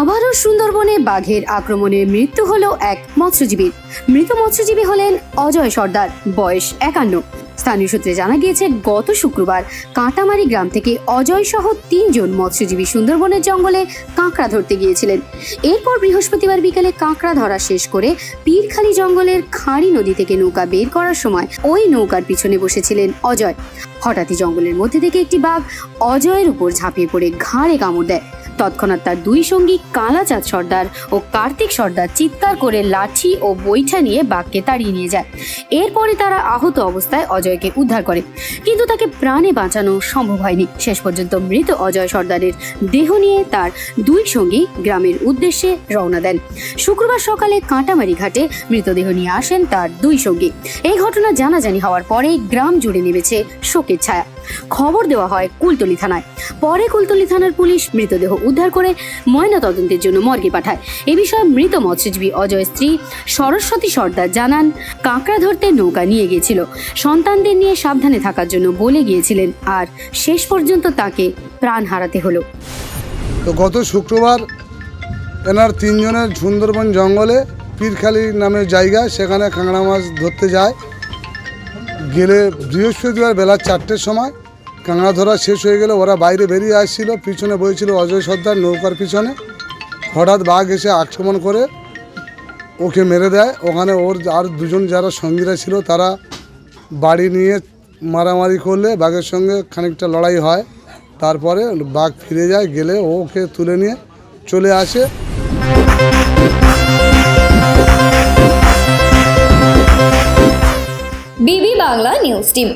আবারও সুন্দরবনে বাঘের আক্রমণে মৃত্যু হলো এক মৎস্যজীবীর মৃত মৎস্যজীবী হলেন অজয় সর্দার, বয়স একান্ন। স্থানীয় সূত্রে জানা গিয়েছে, গত শুক্রবার কাঁটামারি গ্রাম থেকে অজয় সহ তিনজন মৎস্যজীবী সুন্দরবনের জঙ্গলে কাঁকড়া ধরতে গিয়েছিলেন। এরপর বৃহস্পতিবার বিকেলে কাঁকড়া ধরা শেষ করে পীরখালি জঙ্গলের খাঁড়ি নদী থেকে নৌকা বের করার সময় ওই নৌকার পিছনে বসেছিলেন অজয়। হঠাৎই জঙ্গলের মধ্যে থেকে একটি বাঘ অজয়ের উপর ঝাঁপিয়ে পড়ে ঘাড়ে কামড় দেয়। তৎক্ষণাৎ তার দুই সঙ্গী কালাচাঁদ সর্দার ও কার্তিক সর্দার চিৎকার করে লাঠি ও বৈঠা নিয়ে বাঘকে তাড়িয়ে নিয়ে যায়। এরপরে তারা আহত অবস্থায় অজয়কে উদ্ধার করে। কিন্তু তাকে প্রাণে বাঁচানো সম্ভব হয়নি। শেষ পর্যন্ত মৃত অজয় সর্দারের দেহ নিয়ে তার দুই সঙ্গী গ্রামের উদ্দেশ্যে রওনা দেন। শুক্রবার সকালে কাঁটামারি ঘাটে মৃতদেহ নিয়ে আসেন তার দুই সঙ্গী। এই ঘটনা জানাজানি হওয়ার পরেই গ্রাম জুড়ে নেমেছে শোকের ছায়া। খবর দেওয়া হয় কুলতলি থানায়। পরে কুলতলি থানার পুলিশ মৃতদেহ উদ্ধার করে ময়না তদন্তের জন্য মর্গে পাঠায়। এ বিষয়ে মৃত মৎস্যজীবী অজয় স্ত্রী সরস্বতী সর্দার জানান, কাঁকড়া ধরতে নৌকা নিয়ে গিয়েছিল। সন্তানদের নিয়ে সাবধানে থাকার জন্য বলে গিয়েছিলেন আর শেষ পর্যন্ত তাকে প্রাণ হারাতে হলো। তো গত শুক্রবার এনার তিনজনের সুন্দরবন জঙ্গলে পীরখালি নামে জায়গা, সেখানে কাঁকড়া মাছ ধরতে যায়। গেলে বৃহস্পতিবার বেলা চারটের সময় কাঁকড়া ধরা শেষ হয়ে গেলে ওরা বাইরে বেরিয়ে আসছিল, পিছনে বইছিল অজয় সর্দার নৌকার পিছনে। হঠাৎ বাঘ এসে আক্রমণ করে ওকে মেরে দেয়। ওখানে ওর আর দুজন যারা সঙ্গীরা ছিল তারা বাড়ি নিয়ে মারামারি করলে বাঘের সঙ্গে খানিকটা লড়াই হয়। তারপরে বাঘ ফিরে যায়, গেলে ওকে তুলে নিয়ে চলে আসে। বিবি বাংলা নিউজ টিম।